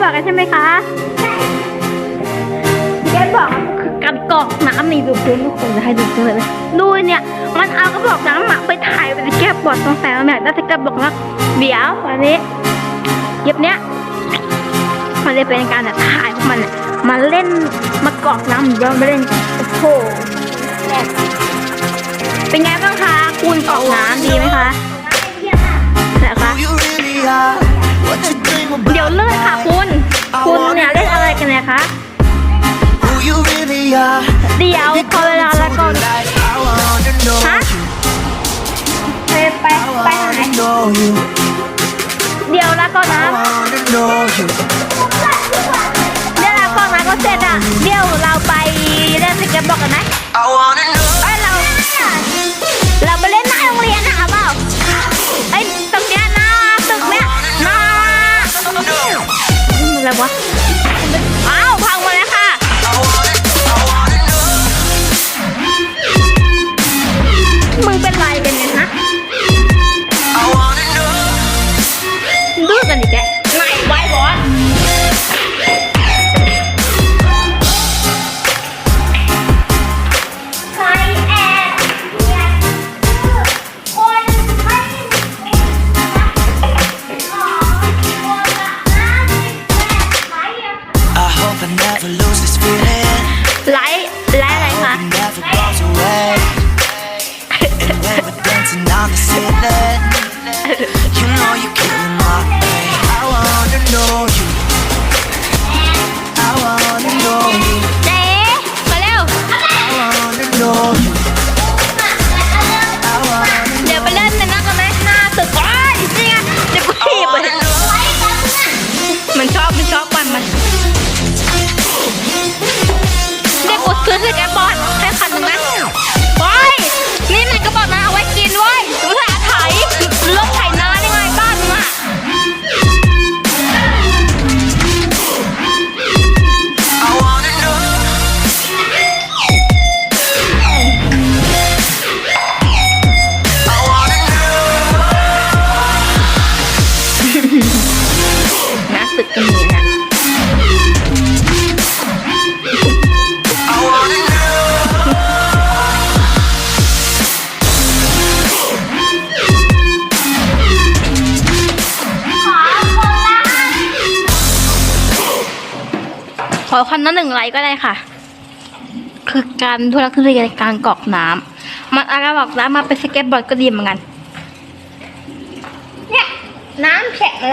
บอร์ดกันใช่ไหมคะสเก็ตบอร์ดคือการกรอกน้ำนี่ดูพื้นทุกคนจะให้ดูกันเลยดูเนี่ย มันเอากระบอกน้ำอะไปถ่ายเป็นสเก็ตบอร์ดตรงแต่ละแบบแล้วสเก็ตบอร์ดว่าเดี๋ยววันนี้เย็บเนี้ยมันจะเป็นการแบบถ่ายพวกมันอะมาเล่นมากรอกน้ำย้อนมาเล่นโอ้โหเป็นไงบ้างคะคุณกรอกน้ำดีไหมคะนะคะ Who you really are, what you dream เดี๋ยว about. เลื่อนค่ะคุณคุณ คะ Who you really are. เดี๋ยวพอเวลาแล้วก็ Like I wanna know ฮะ you. ไปไป I ไปทางไหน wanna know you. เดี๋ยวแล้วก็นะ I wanna know you. เดี๋ยวแล้วก็นะก็เสร็จอะ เดี๋ยวเราไปเล่นสเก็ตบอร์ดกันไหม I wanna know. เอ้ยเรา เราไปเล่นหน้าโรงเรียนนะคะเปล่าไอ้ยตึกเนี้ยนะตึกเนี้ยนะ No. อะไรวะ อ้าว ขอคันนั้นหนึ่งไลค์ก็ได้ค่ะ คือการทุรักทุเลในการกรอกน้ำมันอาการบอกน้ำมาเป็นสเก็ตบอร์ดก็ดีเหมือนกัน เนี่ย น้ำแฉะเลย